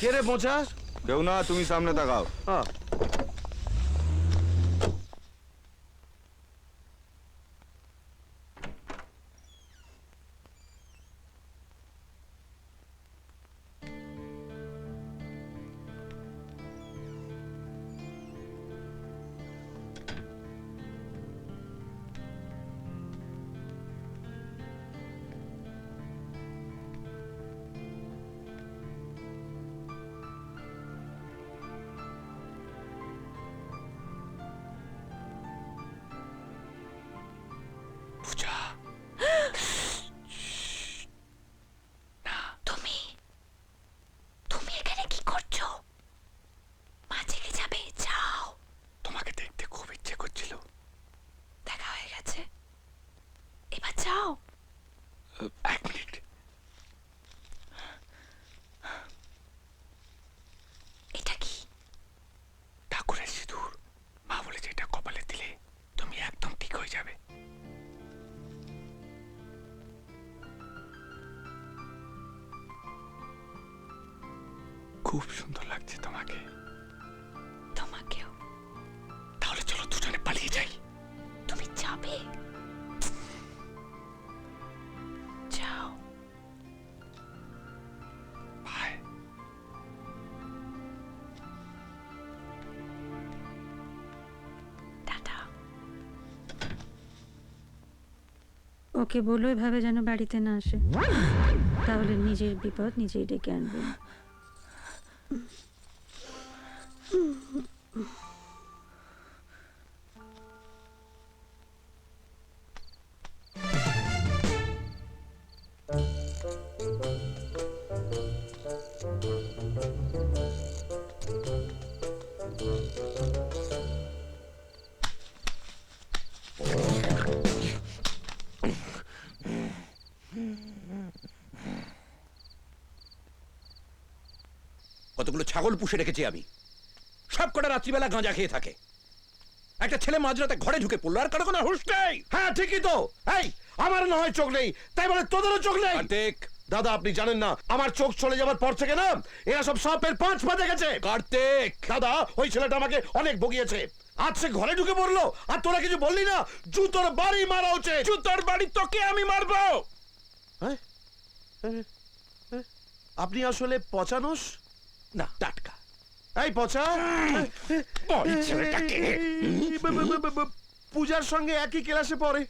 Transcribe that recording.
কে রে মোচা কেউ না তুমি সামনে তাকাও। হ্যাঁ এক মিনিট এটা কি? ঠাকুরের সিঁদুর। মা বলেছে এটা কপালে দিলে তুমি একদম ঠিক হয়ে যাবে। খুব সুন্দর লাগছে তোমাকে। ওকে বলো এভাবে যেন বাড়িতে না আসে। তাহলে নিজের বিপদ নিজেই ডেকে আনবে। কতগুলো ছাগল পুষে রেখেছি আমি। সব কটা রাত্রিবেলা গাঁজা খেয়ে থাকে। একটা ছেলে মাঝরাতে ঘরে ঢুকে পড়ল আর কারও কোনো হুঁশ নেই। হ্যাঁ ঠিকই তো। এই আমার না হয় চোখ নেই তাই বলে তোদেরও চোখ নেই। কার্তিক দাদা আপনি জানেন না আমার চোখ চলে যাবার পর থেকে না এরা সব সাপের পাঁচ পা দেখেছে কার্তিক! দাদা ওই ছেলেটা আমাকে অনেক ভুগিয়েছে। আজ সে ঘরে ঢুকে পড়ল আর তোরা কিছু বললি না জুতোর বাড়ি মারা উচিত। জুতোর বাড়ি তোকে আমি মারবো! হ্যাঁ? হ্যাঁ? হ্যাঁ? আপনি আসলে পচানোস? না টাটকা। এই পচা। বল ছেলেটাকে। পূজার সঙ্গে একই ক্লাসে পড়ে।